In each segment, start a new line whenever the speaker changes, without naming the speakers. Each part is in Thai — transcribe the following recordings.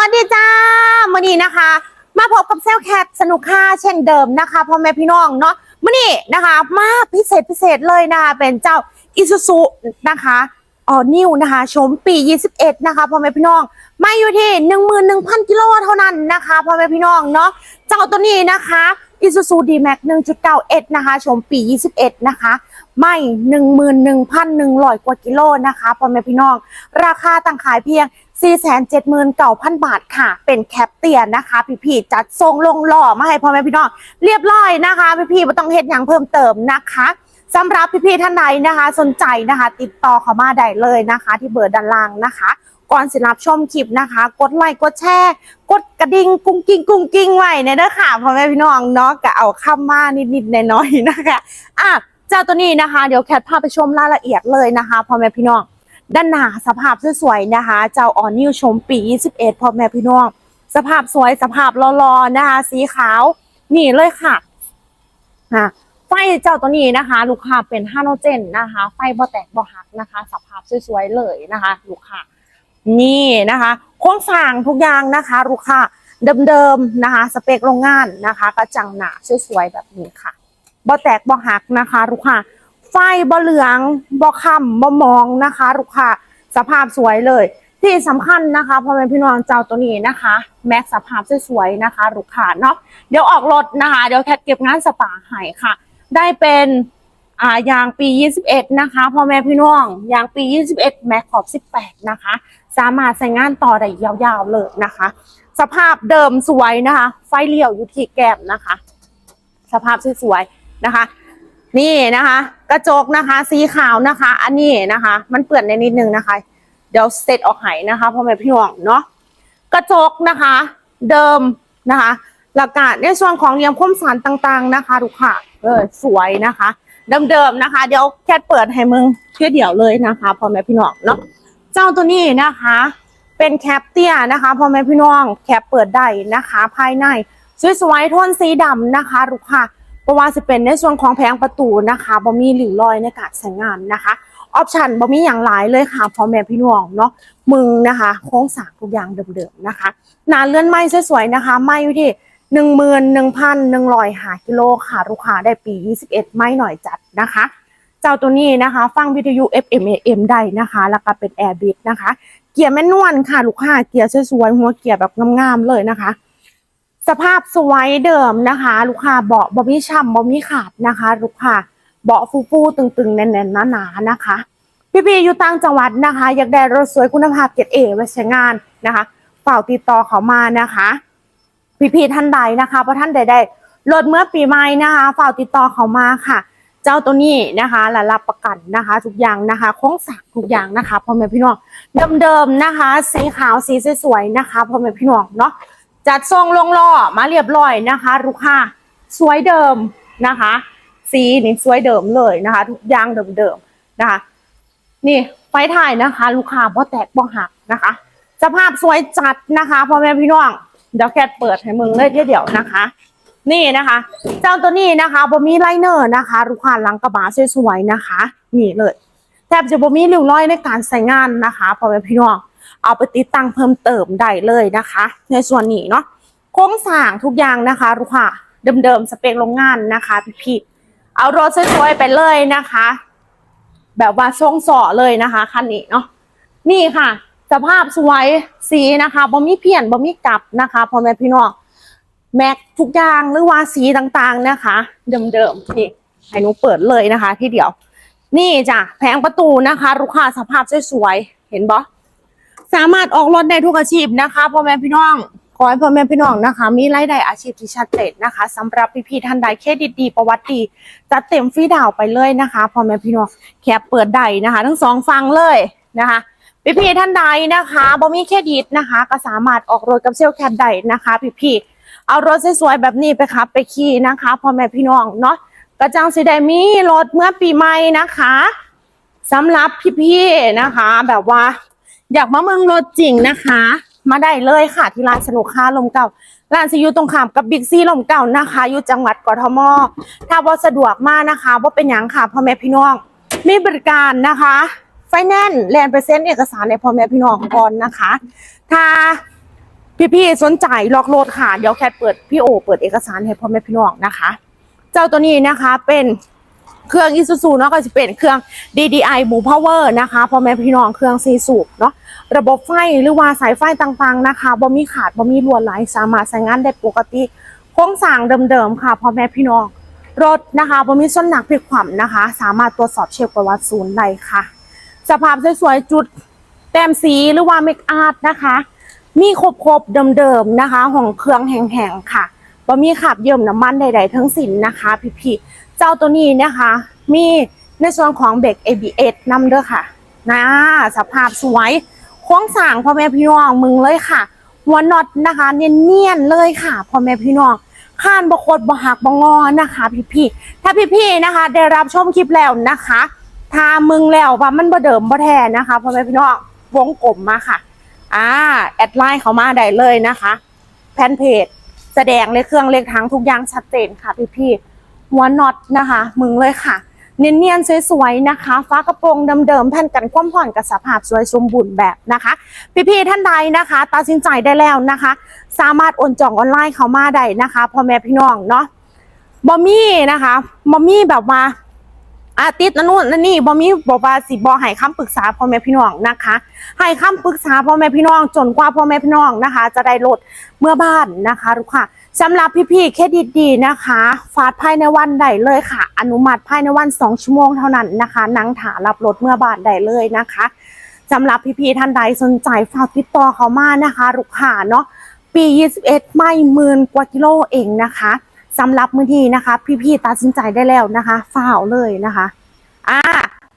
วัสดีจ้ามื่อนี้นะคะ มาพบกับเซลแคทสนุกค่าเช่นเดิมนะคะพ่อแม่พี่น้องเนาะมื่อนี้นะคะ มาพิเศษพิเศษเลยนะคะเป็นเจ้าอิซูซุนะคะออนิวนะคะชมปี 21 นะคะพ่อแม่พี่น้องมาอยู่ที่ 11,000 กิโลเท่านั้นนะคะพ่อแม่พี่น้องเนาะเจ้าตัวนี้นะคะ Isuzu D-Max 1.9S นะคะ ชมปี21นะคะ ไม่11,100กว่ากิโลนะคะพ่อแม่พี่น้อง ราคาต่างขายเพียง479,000 บาทค่ะ เป็นแคปเตียนนะคะ พี่ๆจัดทรงลงหล่อมาให้พ่อแม่พี่น้อง เรียบร้อยนะคะ พี่ๆไม่ต้องเฮ็ดอย่างเพิ่มเติมนะคะสำหรับพี่ๆท่านใดนะคะ สนใจนะคะ ติดต่อเข้ามาได้เลยนะคะ ที่เบอร์ด้านล่างนะคะ ก่อนสิรับชมคลิปนะคะ กดไลค์กดแชร์กดกระดิ่งกุ้งกิ้งกุ้งกิ้งไว้ในเด้อค่ะพ่อแม่พี่น้องเนาะก็เอาคำมมานิดๆหน่อยๆนะคะอะเจ้าตัวนี้นะคะ เดี๋ยวแคทพาไปชมรายละเอียดเลยนะคะพ่อแม่พี่น้อง ด้านหน้าสภาพสวยๆนะคะ เจ้าออนิวชมปี 21พ่อแม่พี่น้อง สภาพสวยสภาพรอๆนะคะ สีขาวนี่เลยค่ะอะไฟเจ้าตัวนี้นะคะ ลูกค้าเป็นฮาโนเจนนะคะ ไฟบ่แตกบ่หักนะคะ สภาพสวยๆเลยนะคะ ลูกค้า นี่นะคะโครงสร้างทุกอย่างนะคะลูกค้าเดิมๆนะคะ สเปคโรงงานนะคะกระจังหนาสวยๆแบบนี้ค่ะบ่แตกบ่หักนะคะลูกค้าไฟบ่เหลืองบ่ค่ำบ่มองนะคะลูกค้าสภาพสวยเลย ที่สำคัญนะคะพ่อแม่พี่น้องเจ้าตัวนี้นะคะ แม็กสภาพสวยๆนะคะลูกค้าเนาะเดี๋ยวออกรถนะคะ เดี๋ยวแคทเก็บงานสปาให้ค่ะ ได้เป็น อ่ายางปี 21 นะคะพ่อแม่พี่น้องยางปี 21 แม็กขอบ 18 นะคะ สามารถใช้งานต่อได้ยาวๆเลยนะคะ สภาพเดิมสวยนะคะ ไฟเลี้ยวอยู่ที่แก้มนะคะ สภาพสวยๆนะคะ นี่นะคะ กระจกนะคะสีขาวนะคะ อันนี้นะคะ มันเปื่อนในนิดนึงนะคะ เดี๋ยวเซตออกให้นะคะพ่อแม่พี่น้องเนาะกระจกนะคะ เดิมนะคะหลักการในส่วนของเรียมคมสันต่างๆนะคะลูกค้าเออสวยนะคะ เดิมๆนะคะ เดี๋ยวแคทเปิดให้มึงเพื่อเดี๋ยวเลยนะคะพ่อแม่พี่น้องเนาะเจ้าตัวนี้นะคะ เป็นแคปเตียนะคะพ่อแม่พี่น้องแคปเปิดได้นะคะ ภายในสวยๆโทนสีดำนะคะลูกค้าเพราะว่าจะเป็นในส่วนของแผงประตูนะคะบ่มีหลิวรอยในการใช้งานนะคะออปชันบ่มีอย่างหลายเลยค่ะพ่อแม่พี่น้องเนาะมึงนะคะโครงสางทุกอย่างเดิมๆนะคะหนาเลื่อนไม้สวยๆนะคะ ไม้อยู่ที่ หนึ่งหมื่นหนึ่งพันหนึ่งร้อยหากิโลค่ะ ลูกค้าได้ปี21ไม่หน่อยจัดนะคะ เจ้าตัวนี้นะคะ ฟังวิทยุ FM AM ได้นะคะ แล้วก็เป็น Air b i t นะคะ เกียร์แมนนวลค่ะ ลูกค้าเกียร์สวยๆหัวเกียร์แบบงามๆเลยนะคะ สภาพสวยเดิมนะคะ ลูกค้าเบาะบ่มีช่ำบ่มีขาดนะคะ ลูกค้าเบาะฟูๆตึงๆแน่นๆหนาๆนะคะ พี่ๆอยู่ต่างจังหวัดนะคะ อยากได้รถสวยคุณภาพเกียรติเอไว้ใช้งานนะคะเฝ้าติดต่อเขามานะคะ พี่ๆท่านใดนะคะเพราะท่านใดได้รถเมื่อปีใหม่นะคะฝ้าติดต่อเขามาค่ะ เจ้าตัวนี้นะคะและรับประกันนะคะ ทุกอย่างนะคะโค้งสักทุกอย่างนะคะพ่อแม่พี่น้องเดิมๆนะคะ สีขาวสีสวยๆนะคะพ่อแม่พี่น้องเนาะจัดทรงลงล่อมาเรียบร้อยนะคะลูกค้าสวยเดิมนะคะ สีนี่สวยเดิมเลยนะคะ ทุกอย่างเดิมๆนะคะ นี่ไฟถ่ายนะคะ ลูกค้าบ่แตกบ่หักนะคะ สภาพสวยจัดนะคะพ่อแม่พี่น้อง เดี๋ยวแกเปิดให้มึงเลยเดี๋ยวนะคะ นี่นะคะ เจ้าตัวนี้นะคะบ่มีไลเนอร์นะคะลูกค้าหลังกระบะสวยๆนะคะ นี่เลยแทบจะบ่มีริ้วรอยในการใส่งานนะคะพ่อแม่พี่น้องเอาไปติดตั้งเพิ่มเติมได้เลยนะคะ ในส่วนนี้เนาะโครงสร้างทุกอย่างนะคะลูกค้าเดิมๆสเปคโรงงานนะคะพี่ๆเอารถสวยๆไปเลยนะคะ แบบว่าทรงสอเลยนะคะคันนี้เนาะนี่ค่ะ สภาพสวยสีนะคะบ่มีเพี้ยนบ่มีกลับนะคะพ่อแม่พี่น้องแม็กทุกอย่างหรือว่าสีต่างๆนะคะ เดิมๆนี่ให้หนูเปิดเลยนะคะ ที่เดียว นี่จ้ะแผงประตูนะคะลูกค้าสภาพสวยๆเห็นบ่สามารถออกรถได้ทุกอาชีพนะคะพ่อแม่พี่น้องขอให้พ่อแม่พี่น้องนะคะ มีรายได้อาชีพที่ชัดเจนนะคะสำหรับพี่ๆท่านใดเครดิตดีประวัติดีจัดเต็มฟรีดาวไปเลยนะคะพ่อแม่พี่น้องแคปเปิดได้นะคะ ทั้งสองฟังเลยนะคะ พี่ๆท่านใดนะคะบ่มีเครดิตนะคะ ก็สามารถออกรถกับเซลแคทได้นะคะ พี่ๆเอารถสวยๆแบบนี้ไปขับไปขี่นะคะพ่อแม่พี่น้องเนาะกระจังสีได้มีรถเมื่อปีใหม่นะคะสำหรับพี่ๆนะคะ แบบว่า อยากมาเมืองรถจริงนะคะ มาได้เลยค่ะที่ร้านสนุกค่าลมเก่าร้านซีอยู่ตรงข้ามกับบิ๊กซีลมเก่านะคะอยู่จังหวัดกทมถ้าว่าสะดวกมากนะคะว่าเป็นหยังค่ะพ่อแม่พี่น้องมีบริการนะคะ แนนซ์แลนด์เปอร์เซ็นต์เอกสารในพ่อแม่พี่น้องก่อนนะคะ ถ้าพี่ๆสนใจล็อกโหลดค่ะเดี๋ยวแคทเปิดพี่โอ เปิดเอกสารให้พ่อแม่พี่น้องนะคะ เจ้าตัวนี้นะคะเป็นเครื่องอิซูซูเนาะก็จะเป็นเครื่อง DDI บูพาวเวอร์นะคะพ่อแม่พี่น้องเครื่องซีสูบเนาะระบบไฟหรือว่าสายไฟต่างๆนะคะบ่มีขาดบ่มีรั่วไหลสามารถใช้งานได้ปกติโครงสร้างเดิมๆค่ะพ่อแม่พี่น้องรถนะคะบ่มีส้นหนักพลิกขวำนะคะ สามารถตรวจสอบเช็คประวัติศูนย์ได้ค่ะ สภาพสวยๆจุดแต้มสีหรือว่าเมคอาร์ตนะคะ มีครบๆเดิมๆนะคะของเครื่องแห้งๆค่ะบ่มีขับเยิ่มน้ำมันใด ๆ ทั้งสิ้นนะคะพี่ๆเจ้าตัวนี้นะคะ มีในส่วนของเบรก ABS นำเด้อค่ะนะสภาพสวยโค้งสางพ่อแม่พี่น้องมึงเลยค่ะหัวน็อตนะคะ เนียนๆเลยค่ะพ่อแม่พี่น้องข้านบกดบหักบงอนะคะ พี่ๆถ้าพี่ๆนะคะ ได้รับชมคลิปแล้วนะคะ ถามึงแล้วว่ามันบ่เดิมบ่แท้นะคะพ่อแม่พี่น้องวงกลมมาค่ะ อ่า แอดไลน์เขามาได้เลยนะคะ แพนเพจแสดงเลขเครื่องเลขทั้งทุกอย่างชัดเจนค่ะพี่พี่หัวน็อตนะคะ มึงเลยค่ะเนียนๆสวยๆนะคะ ฟ้ากระโปรงเดิมๆแผ่นกันความผ่อนกับสภาพสวยสมบูรณ์แบบนะคะ พี่ๆท่านใดนะคะตัดสินใจได้แล้วนะคะ สามารถโอนจองออนไลน์เขามาได้นะคะพ่อแม่พี่น้องเนาะบอมมี่นะคะบอมมี่แบบว่า อาติดนั่นนู่นนั่นนี่บอมีบอกว่าสิบอให้คำปรึกษาพ่อแม่พี่น้องนะคะให้คำปรึกษาพ่อแม่พี่น้อง จนกว่าพ่อแม่พี่น้องนะคะ จะได้ลดเมื่อบ้านนะคะทุกค่ะสำหรับพี่ๆเครดิตดีนะคะฟาดภายในวันได้เลยค่ะ อนุมัติภายในวัน2ชั่วโมงเท่านั้นนะคะนั่งถารับรถเมื่อบ้านได้เลยนะคะสำหรับพี่ๆท่านใดสนใจฝากติดต่อเขามานะคะลูกค้าเนาะปี 21 ไม่หมื่นกว่ากิโลเองนะคะ สำหรับมื้อนี้นะคะ พี่ๆตัดสินใจได้แล้วนะคะฝ้าวเลยนะคะอ่า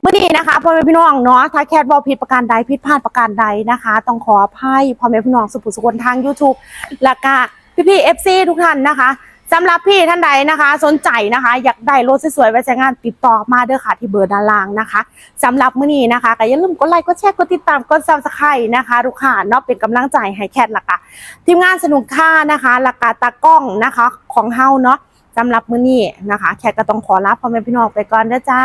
เมื่อนี้นะคะพ่อแม่พี่น้องเนาะถ้าแคทบอผิดประการใดผิดพลาดประการใดนะคะ ต้องขออภัยพ่อแม่พี่น้องสุภุสุคนทาง YouTube และก็พี่พี่เอฟซีทุกท่านนะคะ สำหรับพี่ท่านใดนะคะ สนใจนะคะ อยากได้รถสวยๆไว้ใช้งานติดต่อมาเด้อค่ะที่เบอร์ด้านล่างนะคะสำหรับมื้อนี้นะคะก็อย่าลืมกดไลค์กดแชร์กดติดตามกดซับสไครต์นะคะทุกค่ะเนาะเป็นกำลังใจให้แคทละค่ะทีมงานสนุกค่านะคะและกาตากล้องนะคะของเฮาเนาะสำหรับมื้อนี้นะคะ แคทก็ต้องขอลาพ่อแม่พี่น้องไปก่อนเด้อจ้า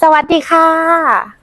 สวัสดีค่ะ